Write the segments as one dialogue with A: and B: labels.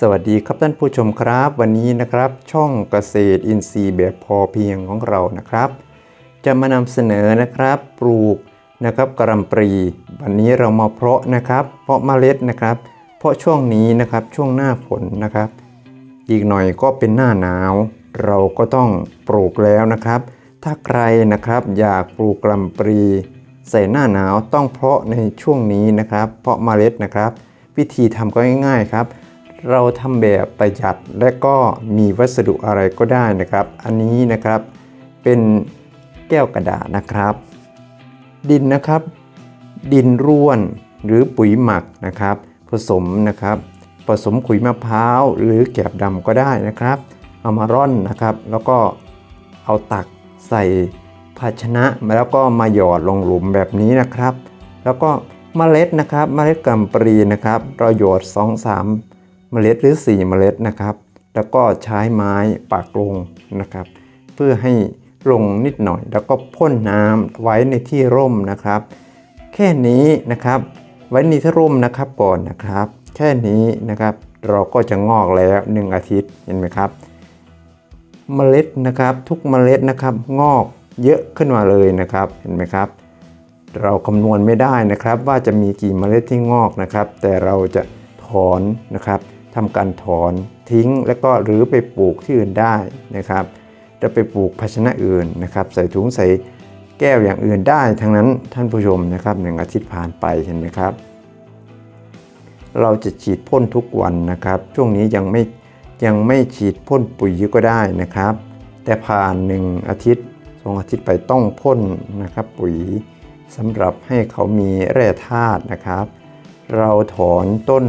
A: สวัสดีครับท่านผู้ชมครับ วันนี้นะครับช่องเกษตรอินทรีย์แบบพอเพียงของเรานะครับ จะมานำเสนอนะครับปลูกนะครับกระลำปรี วันนี้เรามาเพาะนะครับ เพาะเมล็ดนะครับ เพราะช่วงนี้นะครับช่วงหน้าฝนนะครับ อีกหน่อยก็เป็นหน้าหนาว เราก็ต้องปลูกแล้วนะครับ ถ้าใครนะครับอยากปลูกกระลำปรีใส่หน้าหนาวต้องเพาะในช่วงนี้นะครับ เพาะเมล็ดนะครับ วิธีทำก็ง่ายๆครับ เราทำแบบประหยัดและก็มีวัสดุอะไรก็ได้นะครับ อันนี้นะครับเป็นแก้วกระดาษนะครับ ดินนะครับ ดินร่วนหรือปุ๋ยหมักนะครับ ผสมนะครับ ผสมขุยมะพร้าวหรือแกบดำก็ได้นะครับ เอามาร่อนนะครับ แล้วก็เอาตักใส่ภาชนะแล้วก็มาหยอดลงหลุมแบบนี้นะครับ แล้วก็เมล็ดนะครับ เมล็ดกำปรีนะครับ เราหยอด2-3 เมล็ดหรือ 4 เมล็ดนะครับ แล้วก็ใช้ไม้ปักลงนะครับ เพื่อให้ลงนิดหน่อย แล้วก็พ่นน้ำไว้ในที่ร่มนะครับ แค่นี้นะครับ ไว้ในที่ร่มนะครับก่อนนะครับ แค่นี้นะครับเราก็จะงอกแล้ว 1 อาทิตย์เห็นไหมครับ เมล็ดนะครับทุกเมล็ดนะครับงอกเยอะขึ้นมาเลยนะครับเห็นไหมครับ เราคำนวณไม่ได้นะครับว่าจะมีกี่เมล็ดที่งอกนะครับ แต่เราจะถอนนะครับ ทำการถอนทิ้ง แล้วก็หรือไปปลูกที่อื่นได้นะครับจะไปปลูกภาชนะอื่นนะครับ ใส่ถุงใส่แก้วอย่างอื่นได้ทั้งนั้นท่านผู้ชมนะครับหนึ่งอาทิตย์ผ่านไปเห็นไหมครับ เราจะฉีดพ่นทุกวันนะครับ ช่วงนี้ยังไม่ยังไม่ฉีดพ่นปุ๋ยก็ได้นะครับ แต่ผ่านหนึ่งอาทิตย์สองอาทิตย์ไปต้องพ่นนะครับ ปุ๋ยสำหรับให้เขามีแร่ธาตุนะครับ เราถอนต้น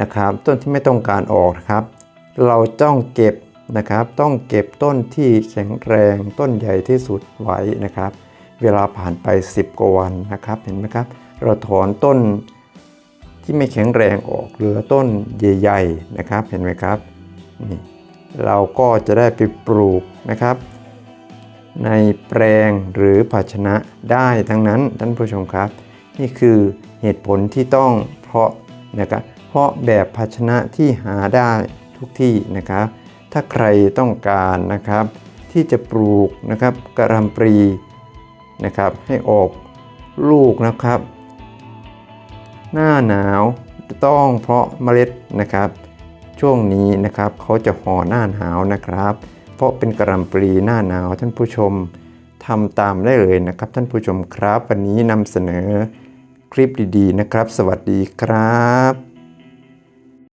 A: นะครับ ต้นที่ไม่ต้องการออกนะครับ เราต้องเก็บนะครับ ต้องเก็บต้นที่แข็งแรงต้นใหญ่ที่สุดไว้นะครับ เวลาผ่านไป 10 กว่าวันนะครับ เห็นไหมครับ เราถอนต้นที่ไม่แข็งแรงออกเหลือต้นใหญ่ๆนะครับ เห็นไหมครับนี่เราก็จะได้ไปปลูกนะครับ ในแปลงหรือภาชนะได้ทั้งนั้นท่านผู้ชมครับ นี่คือเหตุผลที่ต้องเพาะนะครับ เพราะแบบภาชนะที่หาได้ทุกที่นะครับ ถ้าใครต้องการนะครับ ที่จะปลูกนะครับกระหลำปรีนะครับ ให้ออกลูกนะครับ หน้าหนาวต้องเพราะเมล็ดนะครับ ช่วงนี้นะครับเขาจะห่อหน้าหนาวนะครับ เพราะเป็นกระหลำปลีหน้าหนาวท่านผู้ชมทำตามได้เลยนะครับ ท่านผู้ชมครับ วันนี้นำเสนอคลิปดีๆนะครับ สวัสดีครับ